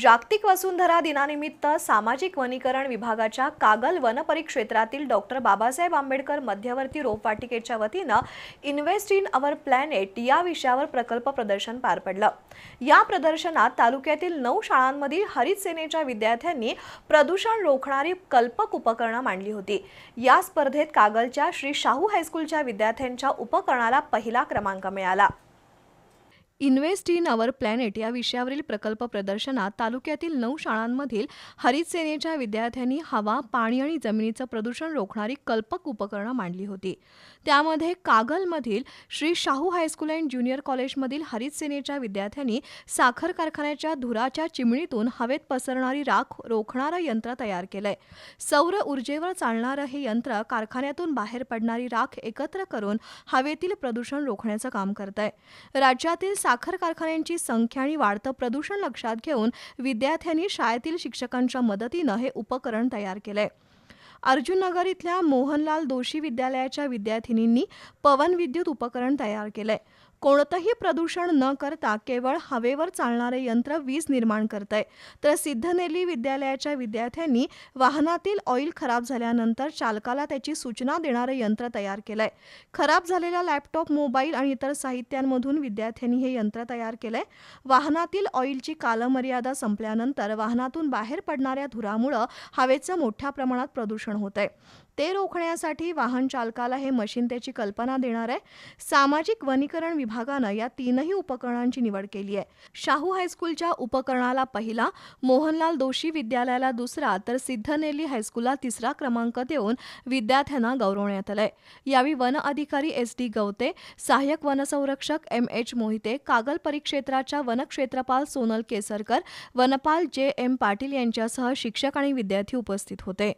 जागतिक वसुंधरा दिनानिमित्त सामाजिक वनीकरण विभागाच्या कागल वनपरिक्षेत्रातील डॉक्टर बाबासाहेब आंबेडकर मध्यवर्ती रोपवाटिकेच्या वतीनं इन्व्हेस्ट इन अवर प्लॅनेट या विषयावर प्रकल्प प्रदर्शन पार पडलं. या प्रदर्शनात तालुक्यातील नऊ शाळांमधील हरित सेनेच्या विद्यार्थ्यांनी प्रदूषण रोखणारी कल्पक उपकरणं मांडली होती. या स्पर्धेत कागलच्या श्री शाहू हायस्कूलच्या विद्यार्थ्यांच्या उपकरणाला पहिला क्रमांक मिळाला. इन्व्हेस्ट इन अवर प्लॅनेट या विषयावरील प्रकल्प प्रदर्शनात तालुक्यातील नऊ शाळांमधील हरित सेनेच्या विद्यार्थ्यांनी हवा पाणी आणि जमिनीचं प्रदूषण रोखणारी कल्पक उपकरणं मांडली होती. त्यामध्ये कागलमधील Shri Shahu high school and junior कॉलेजमधील हरित सेनेच्या विद्यार्थ्यांनी साखर कारखान्याच्या धुराच्या चिमणीतून हवेत पसरणारी राख रोखणारं यंत्र तयार केलंय. सौर ऊर्जेवर चालणारं हे यंत्र कारखान्यातून बाहेर पडणारी राख एकत्र करून हवेतील प्रदूषण रोखण्याचं काम करत आहे राज्यातील साखर कारखान्यांची संख्या आणि वाढतं प्रदूषण लक्षात घेऊन विद्यार्थ्यांनी शाळेतील शिक्षकांच्या मदतीनं हे उपकरण तयार केलंय. अर्जुननगर इथल्या मोहनलाल दोषी विद्यालयाच्या विद्यार्थिनींनी पवन विद्युत उपकरण तयार केलंय. कोणतंही प्रदूषण न करता केवळ हवेवर चालणारे यंत्र वीज निर्माण करतंय. तर सिद्धनेली विद्यालयाच्या विद्यार्थ्यांनी वाहनातील ऑइल खराब झाल्यानंतर चालकाला त्याची सूचना देणारं यंत्र तयार केलंय. खराब झालेला लॅपटॉप मोबाईल आणि इतर साहित्यांमधून विद्यार्थ्यांनी हे यंत्र तयार केलंय. वाहनातील ऑइलची कालमर्यादा संपल्यानंतर वाहनातून बाहेर पडणाऱ्या धुरामुळं हवेचं मोठ्या प्रमाणात प्रदूषण प्रदूषण होत आहे. ते रोखण्यासाठी वाहन चालकाला हे मशीन त्याची कल्पना देणार आहे. सामाजिक वनीकरण विभागानं या तीनही उपकरणांची निवड केली आहे. शाहू हायस्कूलच्या उपकरणाला पहिला मोहनलाल दोशी विद्यालयाला दुसरा तर सिद्धनेली हायस्कूलला तिसरा क्रमांक देऊन विद्यार्थ्यांना गौरवण्यात आलंय. यावेळी वन अधिकारी एस डी गवते सहाय्यक वनसंरक्षक एम एच मोहिते कागल परिक्षेत्राच्या वनक्षेत्रपाल सोनल केसरकर वनपाल जे एम पाटील यांच्यासह शिक्षक आणि विद्यार्थी उपस्थित होते.